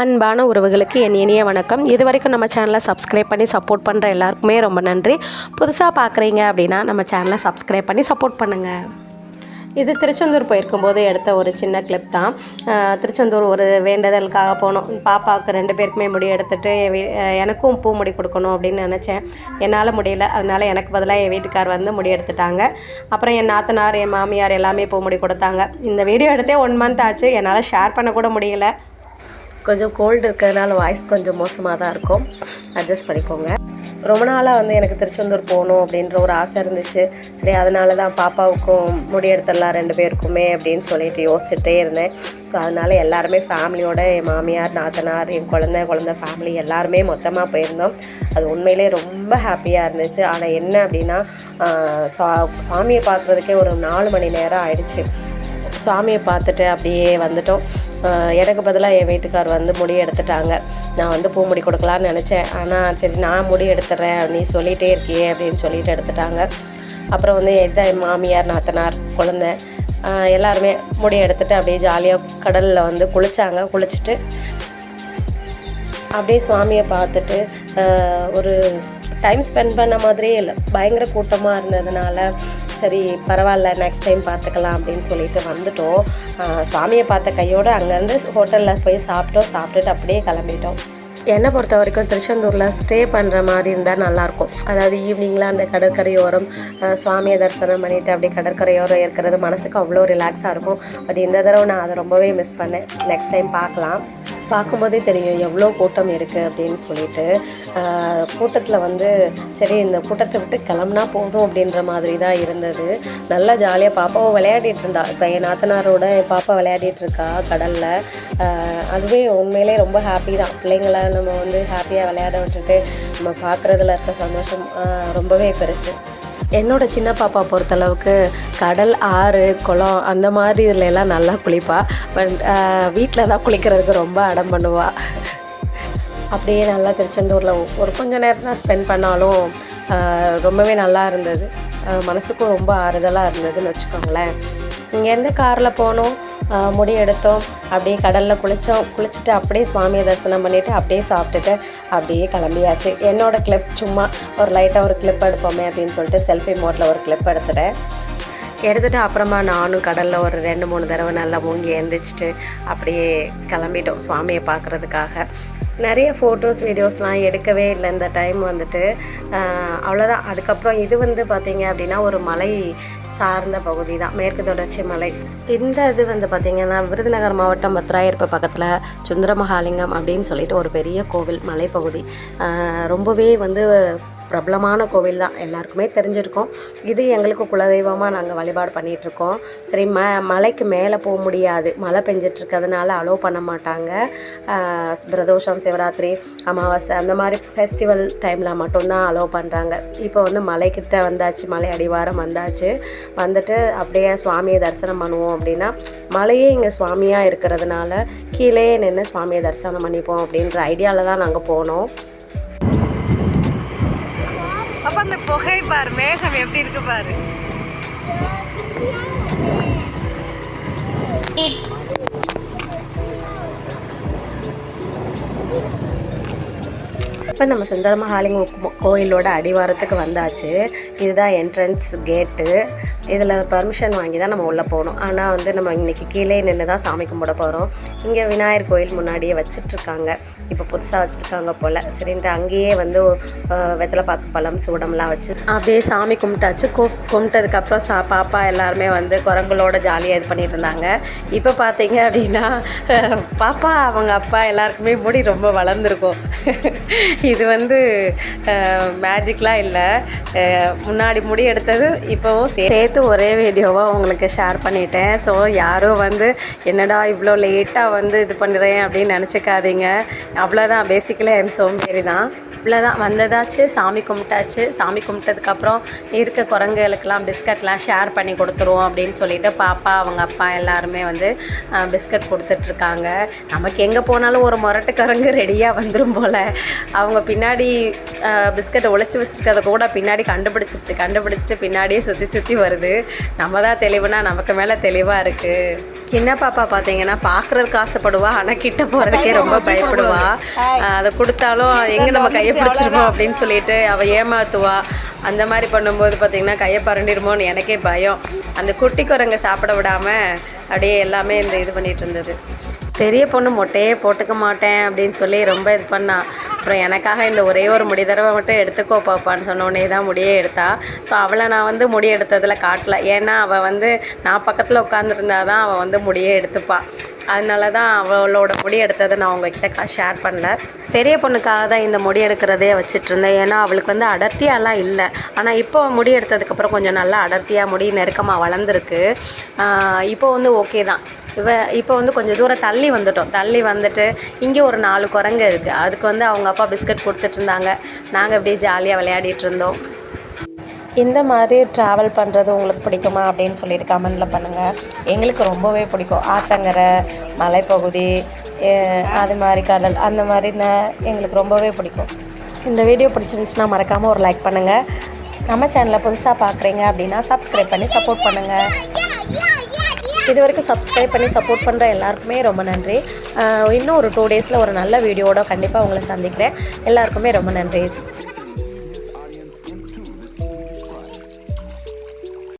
அன்பான உறவுகளுக்கு என் இனிய வணக்கம். இது வரைக்கும் நம்ம சேனலை சப்ஸ்கிரைப் பண்ணி சப்போர்ட் பண்ணுற எல்லாருக்குமே ரொம்ப நன்றி. புதுசாக பார்க்குறீங்க அப்படின்னா நம்ம சேனலை சப்ஸ்கிரைப் பண்ணி சப்போர்ட் பண்ணுங்கள் இது திருச்செந்தூர் போயிருக்கும்போது எடுத்த ஒரு சின்ன கிளிப் தான். திருச்செந்தூர் ஒரு வேண்டுதலுக்காக போனோம். பாப்பாவுக்கு ரெண்டு பேருக்குமே முடி எடுத்துட்டு என் வீ எனக்கும் பூ முடி கொடுக்கணும் அப்படின்னு நினச்சேன். என்னால் முடியல. அதனால் எனக்கு பதிலாக என் வீட்டுக்கார் வந்து முடி எடுத்துட்டாங்க. அப்புறம் என் நாத்தனார் என் மாமியார் எல்லாமே பூ முடி கொடுத்தாங்க. இந்த வீடியோ எடுத்தே ஒன் மந்த் ஆச்சு. என்னால் ஷேர் பண்ணக்கூட முடியலை முடியல. கொஞ்சம் கோல்டு இருக்கிறதுனால வாய்ஸ் கொஞ்சம் மோசமாக தான் இருக்கும். அட்ஜஸ்ட் பண்ணிக்கோங்க. ரொம்ப நாளாக வந்து எனக்கு திருச்செந்தூர் போகணும் அப்படின்ற ஒரு ஆசை இருந்துச்சு. சரி அதனால தான் பாப்பாவுக்கும் முடி எடுத்துடலாம் ரெண்டு பேருக்குமே அப்படின்னு சொல்லிட்டு யோசிச்சுட்டே இருந்தேன். ஸோ அதனால் எல்லாருமே ஃபேமிலியோட என் மாமியார் நாத்தனார் என் குழந்தை குழந்தை ஃபேமிலி எல்லாருமே மொத்தமாக போயிருந்தோம். அது உண்மையிலே ரொம்ப ஹாப்பியாக இருந்துச்சு. ஆனால் என்ன அப்படின்னா சா சாமியை பார்க்குறதுக்கே ஒரு நாலு மணி நேரம் ஆயிடுச்சு. சாமியை பார்த்துட்டு அப்படியே வந்துட்டோம். எனக்கு பதிலாக என் வீட்டுக்கார் வந்து முடி எடுத்துட்டாங்க. நான் வந்து பூ முடி கொடுக்கலான்னு நினச்சேன். ஆனால் சரி நான் முடி எடுத்துட்றேன் நீ சொல்லிகிட்டே இருக்கியே அப்படின்னு சொல்லிட்டு எடுத்துட்டாங்க. அப்புறம் வந்து இதான் என் மாமியார் நாத்தனார் குழந்தை. எல்லாருமே முடி எடுத்துட்டு அப்படியே ஜாலியாக கடலில் வந்து குளித்தாங்க குளிச்சுட்டு அப்படியே சுவாமியை பார்த்துட்டு ஒரு டைம் ஸ்பெண்ட் பண்ண மாதிரியே இல்லை. பயங்கர கூட்டமாக இருந்ததுனால சரி பரவாயில்ல நெக்ஸ்ட் டைம் பார்த்துக்கலாம் அப்படின்னு சொல்லிட்டு வந்துட்டோம். சுவாமியை பார்த்த கையோடு அங்கேருந்து ஹோட்டலில் போய் சாப்பிட்டோம் சாப்பிட்டுட்டு அப்படியே கிளம்பிட்டோம். என்னை பொறுத்த வரைக்கும் திருச்செந்தூரில் ஸ்டே பண்ணுற மாதிரி இருந்தால் நல்லாயிருக்கும் அதாவது ஈவினிங்கில் அந்த கடற்கரையோரம் சுவாமியை தரிசனம் பண்ணிவிட்டு அப்படியே கடற்கரையோரம் இருக்கிறது மனசுக்கு அவ்வளோ ரிலாக்ஸாக இருக்கும். பட் இந்த தடவை நான் அதை ரொம்பவே மிஸ் பண்ணேன். நெக்ஸ்ட் டைம் பார்க்கலாம். பார்க்கும்போதே தெரியும் எவ்வளோ கூட்டம் இருக்குது அப்படின்னு சொல்லிட்டு. கூட்டத்தில் வந்து சரி இந்த கூட்டத்தை விட்டு கிளம்புனா போதும் அப்படின்ற மாதிரி தான் இருந்தது. நல்லா ஜாலியாக பாப்பாவும் விளையாடிட்டு இருந்தா. இப்போ என் நாத்தனாரோட என் பாப்பா விளையாடிட்டு இருக்கா கடலில். அதுவே உண்மையிலே ரொம்ப ஹாப்பி தான். பிள்ளைங்கள நம்ம வந்து ஹாப்பியாக விளையாட விட்டுட்டு நம்ம பார்க்குறதுல இருக்க சந்தோஷம் ரொம்பவே பெருசு. என்னோட சின்ன பாப்பா பொறுத்தளவுக்கு கடல் ஆறு குளம் அந்த மாதிரி இதில் எல்லாம் நல்லா குளிப்பா. பட் வீட்டில் தான் குளிக்கிறதுக்கு ரொம்ப அடம் பண்ணுவா. அப்படியே நல்லா திருச்செந்தூரில் ஒரு கொஞ்சம் நேரம் தான் ஸ்பெண்ட் பண்ணாலும் ரொம்பவே நல்லா இருந்தது. மனசுக்கும் ரொம்ப ஆறுதலாக இருந்ததுன்னு வச்சுக்கோங்களேன். இங்கேருந்து காரில் போனோம் முடி எடுத்தோம். அப்படியே கடலில் குளித்தோம் குளிச்சுட்டு அப்படியே சுவாமியை தரிசனம் பண்ணிவிட்டு அப்படியே சாப்பிட்டுட்டு அப்படியே கிளம்பியாச்சு. என்னோடய கிளிப் சும்மா ஒரு லைட்டாக ஒரு கிளிப் எடுப்போமே அப்படின்னு சொல்லிட்டு செல்ஃபி மோட்டில் ஒரு கிளிப் எடுத்துட்டேன். எடுத்துகிட்டு அப்புறமா நானும் கடலில் ஒரு ரெண்டு மூணு தடவை நல்லா மூங்கி எழுந்திரிச்சிட்டு அப்படியே கிளம்பிட்டோம் சுவாமியை பார்க்குறதுக்காக. நிறைய ஃபோட்டோஸ் வீடியோஸ்லாம் எடுக்கவே இல்லை. இந்த டைம் வந்துட்டு அவ்வளோதான் அதுக்கப்புறம் இது வந்து பார்த்திங்க அப்படின்னா ஒரு மலை சார்ந்த பகுதி தான் மேற்கு தொடர்ச்சி மலை. இந்த இது வந்து பார்த்திங்கன்னா விருதுநகர் மாவட்டம் பத்ராயிருப்பு பக்கத்தில் சுந்தரமகாலிங்கம் அப்படின்னு சொல்லிட்டு ஒரு பெரிய கோவில் மலைப்பகுதி. ரொம்பவே வந்து பிரபலமான கோவில் தான். எல்லாருக்குமே தெரிஞ்சிருக்கும். இது எங்களுக்கு குலதெய்வமாக நாங்கள் வழிபாடு பண்ணிகிட்ருக்கோம் சரி ம மலைக்கு மேலே போக முடியாது. மழை பெஞ்சிட்ருக்கிறதுனால அலோவ் பண்ண மாட்டாங்க. பிரதோஷம் சிவராத்திரி அமாவாசை அந்த மாதிரி ஃபெஸ்டிவல் டைமில் மட்டும்தான் அலோவ் பண்ணுறாங்க இப்போ வந்து மலைக்கிட்ட வந்தாச்சு மலை அடிவாரம் வந்தாச்சு. வந்துட்டு அப்படியே சுவாமியை தரிசனம் பண்ணுவோம் அப்படின்னா மலையே இங்கே சுவாமியாக இருக்கிறதுனால கீழே நின்று சுவாமியை தரிசனம் பண்ணிப்போம் அப்படின்ற ஐடியாவில் தான் நாங்கள் போனோம். அப்ப அந்த புகை பாரு மேகம் எப்படி இருக்கு பாரு. இப்போ நம்ம சுந்தரமகாலிங்க கோயிலோட அடிவாரத்துக்கு வந்தாச்சு. இதுதான் என்ட்ரன்ஸ் கேட்டு இதில் பர்மிஷன் வாங்கி தான் நம்ம உள்ளே போகணும். ஆனால் வந்து நம்ம இன்னைக்கு கீழே நின்று தான் சாமி கும்பிட போகிறோம் இங்கே விநாயகர் கோயில் முன்னாடியே வச்சிட்ருக்காங்க. இப்போ புதுசாக வச்சுருக்காங்க போல். சரின்ட்டு அங்கேயே வந்து வெத்தலை வெத்தலைப்பாக்கு பழம் சூடம்லாம் வச்சு அப்படியே சாமி கும்பிட்டாச்சு. கு கும்பிட்டதுக்கப்புறம் சா பாப்பா எல்லாருமே வந்து குரங்களோட ஜாலியாக இது பண்ணிட்டு இருந்தாங்க இப்போ பார்த்தீங்க அப்படின்னா பாப்பா அவங்க அப்பா எல்லாருக்குமே முடி ரொம்ப வளர்ந்துருக்கும். இது வந்து மேஜிக்லாம் இல்லை. முன்னாடி முடி எடுத்தது இப்போவும் சேர்த்து ஒரே வீடியோவாக உங்களுக்கு ஷேர் பண்ணிட்டேன். ஸோ யாரும் வந்து என்னடா இவ்வளோ லேட்டாக வந்து இது பண்ணுறேன் அப்படின்னு நினச்சிக்காதீங்க. அவ்வளோதான் பேசிக்கலாக ஐம் சோம்பேறி தான் இவ்வளோதான் வந்ததாச்சு சாமி கும்பிட்டாச்சு. சாமி கும்பிட்டதுக்கப்புறம் இருக்க குரங்குகளுக்கெல்லாம் பிஸ்கட்லாம் ஷேர் பண்ணி கொடுத்துருவோம் அப்படின்னு சொல்லிட்டு பாப்பா அவங்க அப்பா எல்லாருமே வந்து பிஸ்கட் கொடுத்துட்ருக்காங்க. நமக்கு எங்கே போனாலும் ஒரு முரட்டு குரங்கு ரெடியாக வந்துடும் போல். அவங்க பின்னாடி பிஸ்கட்டை ஒளிச்சு வச்சுருக்கத கூட பின்னாடி கண்டுபிடிச்சிருச்சு. கண்டுபிடிச்சிட்டு பின்னாடியே சுற்றி சுற்றி வருது. நம்ம தான் தெளிவுனா நமக்கு மேலே தெளிவாக இருக்குது சின்ன பாப்பா பார்த்தீங்கன்னா பார்க்குறதுக்கு ஆசைப்படுவா ஆனால் கிட்ட போகிறதுக்கே ரொம்ப பயப்படுவா. அதை கொடுத்தாலும் எங்கே நம்ம கையை பிடிச்சிருமோ அப்படின்னு சொல்லிட்டு அவள் ஏமாத்துவா. அந்த மாதிரி பண்ணும்போது பார்த்தீங்கன்னா கையை பரண்டிருமோன்னு எனக்கே பயம். அந்த குட்டி குரங்கை சாப்பிட விடாமல் அப்படியே எல்லாமே இந்த இது பண்ணிட்டு இருந்தது. பெரிய பொண்ணு மொட்டையே போட்டுக்க மாட்டேன் அப்படின்னு சொல்லி ரொம்ப இது பண்ணா. அப்புறம் எனக்காக இந்த ஒரே ஒரு முடி தடவை மட்டும் எடுத்துக்கோ பாப்பான்னு சொன்னோடனே தான் முடியே எடுத்தா. ஸோ அவளை நான் வந்து முடி எடுத்ததில் காட்டல. ஏன்னா அவள் வந்து நான் பக்கத்தில் உட்காந்துருந்தா தான் அவள் வந்து முடியே எடுத்துப்பா. அதனால தான் அவளோட முடி எடுத்ததை நான் உங்ககிட்ட ஷேர் பண்ணல. பெரிய பொண்ணுக்காக தான் இந்த முடி எடுக்கிறதே வச்சுட்டு இருந்தேன். ஏன்னா அவளுக்கு வந்து அடர்த்தியாலாம் இல்லை. ஆனால் இப்போ முடி எடுத்ததுக்கப்புறம் கொஞ்சம் நல்லா அடர்த்தியாக முடி நெருக்கமாக வளர்ந்துருக்கு. இப்போ வந்து ஓகே தான். இவ இப்போ வந்து கொஞ்சம் தூரம் தள்ளி வந்துட்டோம். தள்ளி வந்துட்டு இங்கே ஒரு நாலு குரங்கு இருக்குது அதுக்கு வந்து அவங்க அப்பா பிஸ்கட் கொடுத்துட்ருந்தாங்க நாங்கள் இப்படியே ஜாலியாக விளையாடிட்டு இருந்தோம். இந்த மாதிரி ட்ராவல் பண்ணுறது உங்களுக்கு பிடிக்குமா அப்படின்னு சொல்லிட்டு கமெண்டில் பண்ணுங்கள் எங்களுக்கு ரொம்பவே பிடிக்கும். ஆத்தங்கரை மலைப்பகுதி அது மாதிரி கடல் அந்த மாதிரி எங்களுக்கு ரொம்பவே பிடிக்கும். இந்த வீடியோ பிடிச்சிருந்துச்சுன்னா மறக்காமல் ஒரு லைக் பண்ணுங்கள் நம்ம சேனலை புதுசாக பார்க்குறீங்க அப்படின்னா சப்ஸ்கிரைப் பண்ணி சப்போர்ட் பண்ணுங்கள் இது வரைக்கும் சப்ஸ்கிரைப் பண்ணி சப்போர்ட் பண்ணுற எல்லாருக்குமே ரொம்ப நன்றி. இன்னும் ஒரு டூ டேஸில் ஒரு நல்ல வீடியோவோட கண்டிப்பாக உங்களை சந்திக்கிறேன். எல்லாருக்குமே ரொம்ப நன்றி.